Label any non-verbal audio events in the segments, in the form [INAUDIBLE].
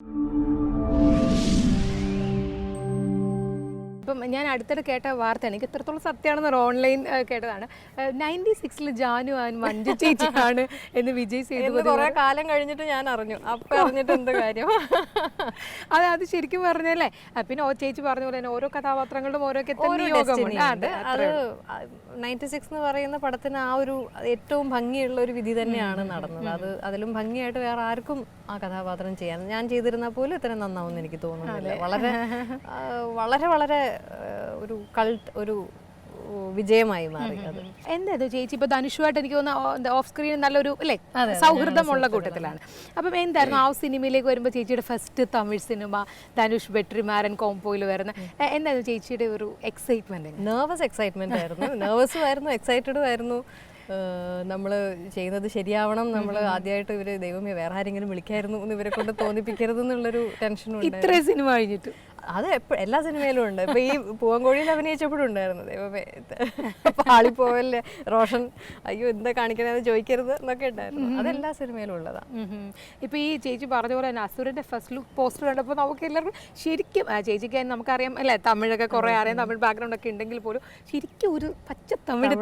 you. ഇപ്പം ഞാൻ അടുത്തിടെ കേട്ട വാർത്ത എനിക്ക് എത്രത്തോളം സത്യമാണെന്ന് ഓൺലൈൻ കേട്ടതാണ്. നയന്റി സിക്സിൽ ജാനു ആൻ മഞ്ജു ചേച്ചിയാണ് എന്ന് വിജയ് സേതുപതി കുറെ കാലം കഴിഞ്ഞിട്ട് ഞാൻ അറിഞ്ഞു. അപ്പൊ അറിഞ്ഞിട്ട് എന്ത് കാര്യം? [LAUGHS] അത് അത് ശരിക്കും പറഞ്ഞല്ലേ? പിന്നെ ഓ ചേച്ചി പറഞ്ഞ പോലെ തന്നെ ഓരോ കഥാപാത്രങ്ങളും ഓരോ. അതെ നയന്റി സിക്സ് എന്ന് പറയുന്ന പടത്തിന് ആ ഒരു ഏറ്റവും ഭംഗിയുള്ള ഒരു വിധി തന്നെയാണ് നടന്നത്. അത് അതിലും ഭംഗിയായിട്ട് വേറെ ആർക്കും ആ കഥാപാത്രം ചെയ്യാൻ ഞാൻ ചെയ്തിരുന്ന പോലും ഇത്ര നന്നാവും എനിക്ക് തോന്നുന്നില്ല. വളരെ വളരെ വളരെ ഒരു കൾട്ട് ഒരു വിജയമായി മാറി അത്. എന്താ ചേച്ചി? ഇപ്പൊ ധനുഷുമായിട്ട് എനിക്ക് തോന്നുന്നു ഓഫ് സ്ക്രീൻ നല്ലൊരു അല്ലേ? സൗഹൃദമുള്ള കൂട്ടത്തിലാണ്. അപ്പം എന്തായിരുന്നു ആ സിനിമയിലേക്ക് വരുമ്പോൾ ചേച്ചിയുടെ ഫസ്റ്റ് തമിഴ് സിനിമ ധനുഷ് വെട്രിമാരൻ കോംപോയിൽ വരുന്ന എന്തായിരുന്നു ചേച്ചിയുടെ ഒരു എക്സൈറ്റ്മെന്റ് നെർവസ് എക്സൈറ്റ്മെന്റ് ആയിരുന്നു. നെർവസും ആയിരുന്നു എക്സൈറ്റഡും ആയിരുന്നു. നമ്മൾ ചെയ്യുന്നത് ശരിയാവണം. നമ്മൾ ആദ്യമായിട്ട് ഇവർ ദൈവമേ വേറെ ആരെങ്കിലും വിളിക്കായിരുന്നു എന്ന് ഇവരെ കൊണ്ട് തോന്നിപ്പിക്കരുത് എന്നുള്ളൊരു ടെൻഷനും ഇത്രയും സിനിമ കഴിഞ്ഞിട്ട്. അത് എപ്പോഴും എല്ലാ സിനിമയിലും ഉണ്ട്. ഇപ്പൊ ഈ പൂവൻകോഴിയിൽ അഭിനയിച്ചപ്പോഴും ഉണ്ടായിരുന്നു. ദൈവമേ പാളിപ്പോവല്ലേ? റോഷൻ അയ്യോ എന്താ കാണിക്കണെന്ന് ചോദിക്കരുത് എന്നൊക്കെ ഉണ്ടായിരുന്നു. അതെല്ലാ സിനിമയിലും ഉള്ളതാ. ഇപ്പൊ ഈ ചേച്ചി പറഞ്ഞ പോലെ തന്നെ അസുരന്റെ ഫസ്റ്റ് ലുക്ക് പോസ്റ്റർ കണ്ടപ്പോൾ നമുക്ക് എല്ലാവർക്കും ശരിക്കും ചേച്ചിക്ക് നമുക്കറിയാം അല്ലെ? തമിഴൊക്കെ കുറെ അറിയാം തമിഴ് ബാക്ക്ഗ്രൗണ്ട് ഒക്കെ ഉണ്ടെങ്കിൽ പോലും ശരിക്കും ഒരു പച്ച തമിഴ്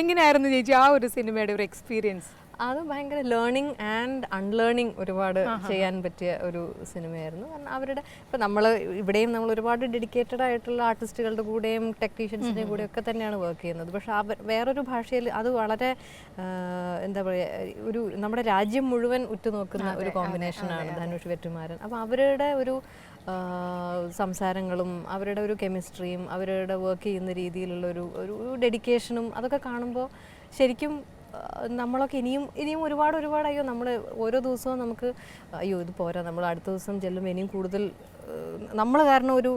എങ്ങനെയായിരുന്നു ചേച്ചി ആ ഒരു സിനിമയുടെ ഒരു എക്സ്പീരിയൻസ് അത് ഭയങ്കര ലേണിംഗ് ആൻഡ് അൺലേണിംഗ് ഒരുപാട് ചെയ്യാൻ പറ്റിയ ഒരു സിനിമയായിരുന്നു. കാരണം അവരുടെ ഇപ്പം നമ്മൾ ഇവിടെയും നമ്മൾ ഒരുപാട് ഡെഡിക്കേറ്റഡ് ആയിട്ടുള്ള ആർട്ടിസ്റ്റുകളുടെ കൂടെയും ടെക്നീഷ്യൻസിന്റെ കൂടെ ഒക്കെ തന്നെയാണ് വർക്ക് ചെയ്യുന്നത്. പക്ഷെ അവർ വേറൊരു ഭാഷയിൽ അത് വളരെ എന്താ പറയുക ഒരു നമ്മുടെ രാജ്യം മുഴുവൻ ഉറ്റുനോക്കുന്ന ഒരു കോമ്പിനേഷനാണ് ധനുഷ് വെറ്റുമാരൻ. അപ്പം അവരുടെ ഒരു സംസാരങ്ങളും അവരുടെ ഒരു കെമിസ്ട്രിയും അവരുടെ വർക്ക് ചെയ്യുന്ന രീതിയിലുള്ള ഒരു ഒരു ഡെഡിക്കേഷനും അതൊക്കെ കാണുമ്പോൾ ശരിക്കും നമ്മളൊക്കെ ഇനിയും ഇനിയും ഒരുപാട് ഒരുപാട് അയ്യോ നമ്മൾ ഓരോ ദിവസവും നമുക്ക് അയ്യോ ഇത് പോരാ നമ്മൾ അടുത്ത ദിവസം ചെല്ലുമ്പോൾ ഇനിയും കൂടുതൽ നമ്മൾ കാരണം ഒരു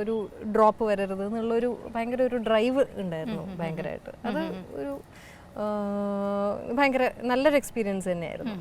ഒരു ഡ്രോപ്പ് വരരുത് എന്നുള്ളൊരു ഭയങ്കര ഒരു ഡ്രൈവ് ഉണ്ടായിരുന്നു ഭയങ്കരമായിട്ട് അത് ഒരു ഭയങ്കര നല്ലൊരു എക്സ്പീരിയൻസ് തന്നെയായിരുന്നു.